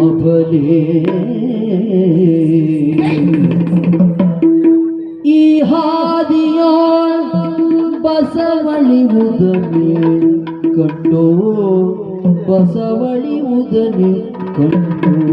ಮಾಡು ಈ ಹಾದಿಯ ಬಸವಳಿವುದನೆ ಕಂಡು ಬಸವಳಿವುದನೆ ಕಂಡು.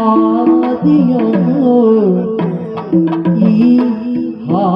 ஆதியோ ஈ ஆ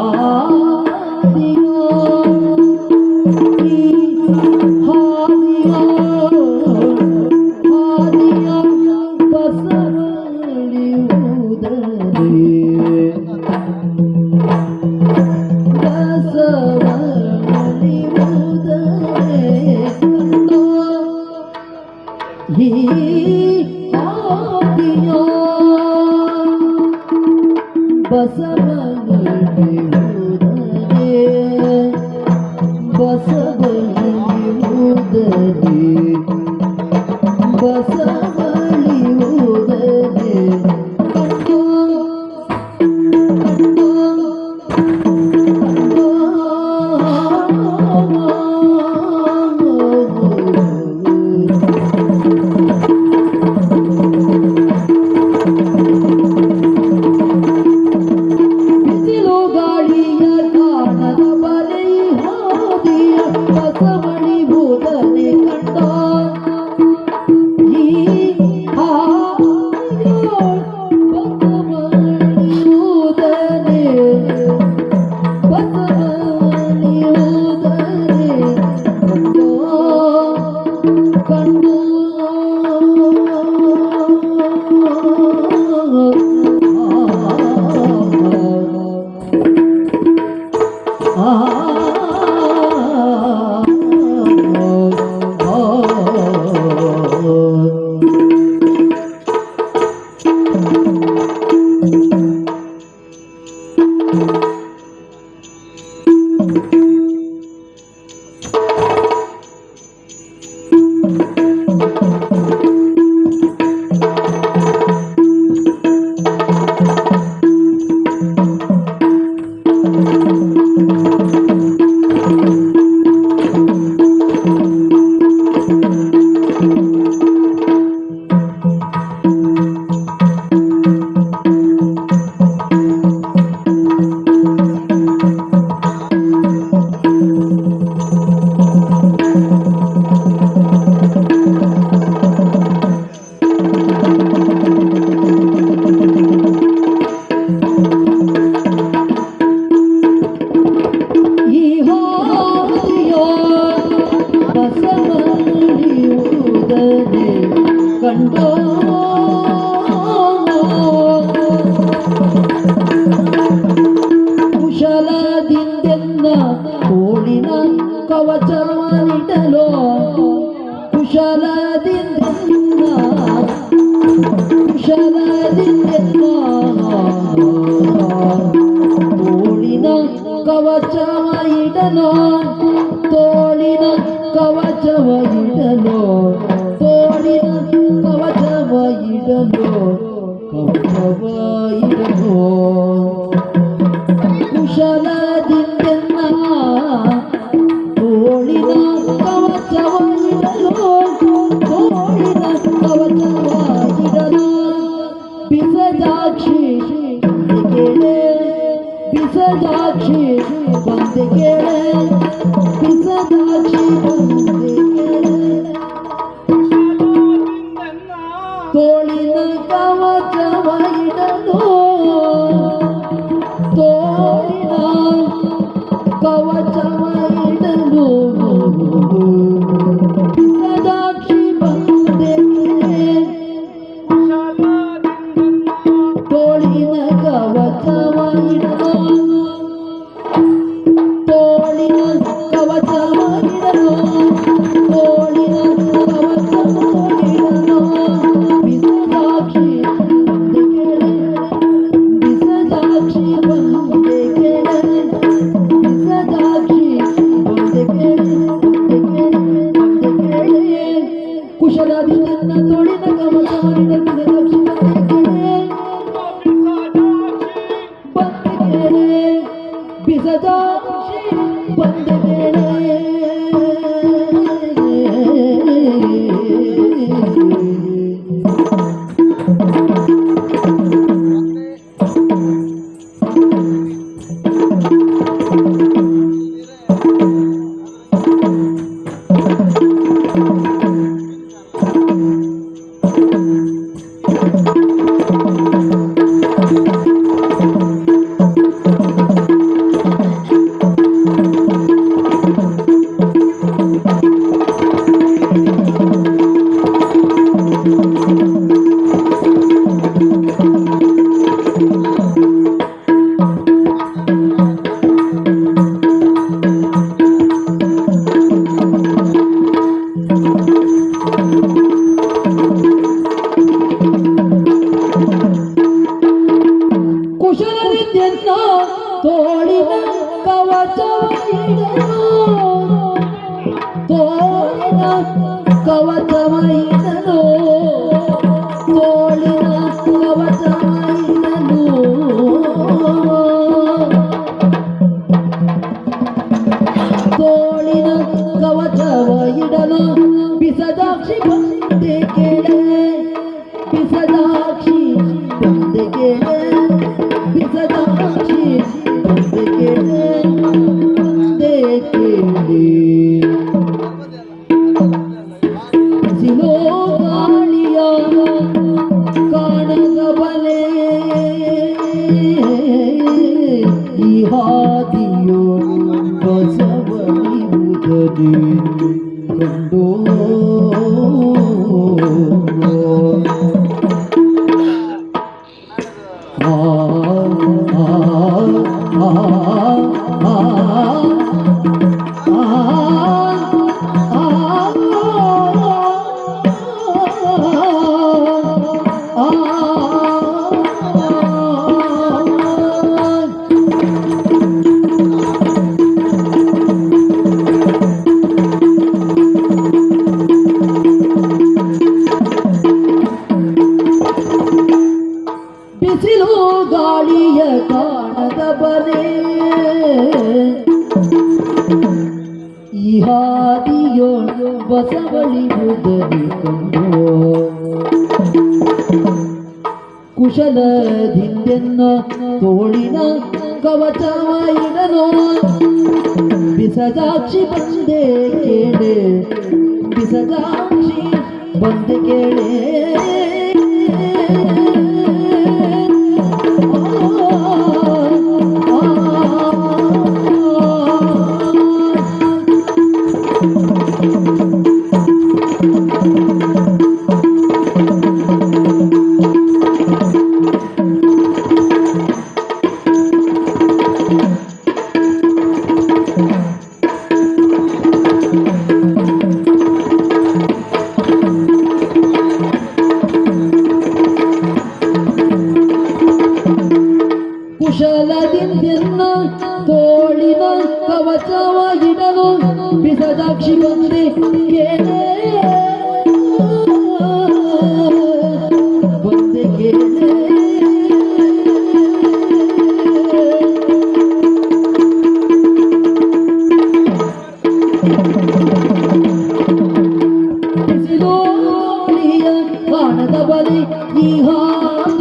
Basa. ಕಪ್ಪಬಾಯಿರೋ ಕುಶಲದಿಂದೆನ್ನ ತೋಳಿನ ಕವಚವಾಗಿಡಲು ತೋಳಿನ ಕವಚವಾಗಿಡಲು ಬಿಸಜಾಕ್ಷಿ ಕೇಳೆ Oh. ಬಿಸದಾಕ್ಷಿ ಬಂದ ಕೇಳೆ ತೋಳಿನ ಕವಚವ ಇಡಲು ತೋಳಿನ ಕವಚವ ಇಡಲು ತೋಳಿನ ಕವಚವ ಇಡಲು ತೋಳಿನ ಕವಚವ ಇಡಲು ಬಿಸದಾಕ್ಷಿ ಬಂದೆ ಕೇಳೆ ಬಿಸದಾಕ್ಷಿ ಬಂದೆ ಕೇಳೆ ಹಾದಿಯೋ ಬಸವಳಿಯುವುದರಿ ಕುಶಲ ದಿಂದೆನ್ನ ತೋಳಿನ ಕವಚವ ಇಡಲು ಬಿಸದಾಕ್ಷಿ ಬಂದೆ ಕೇಳೆ ಬಿಸದಾಕ್ಷಿ ಬಂದೆ ಕೇಳೆ. ಬಿಸದಾಕ್ಷಿ ಬಂದೆ ಕಾಣದ ಬಲಿ ಈ ಹಾದಿಯೋ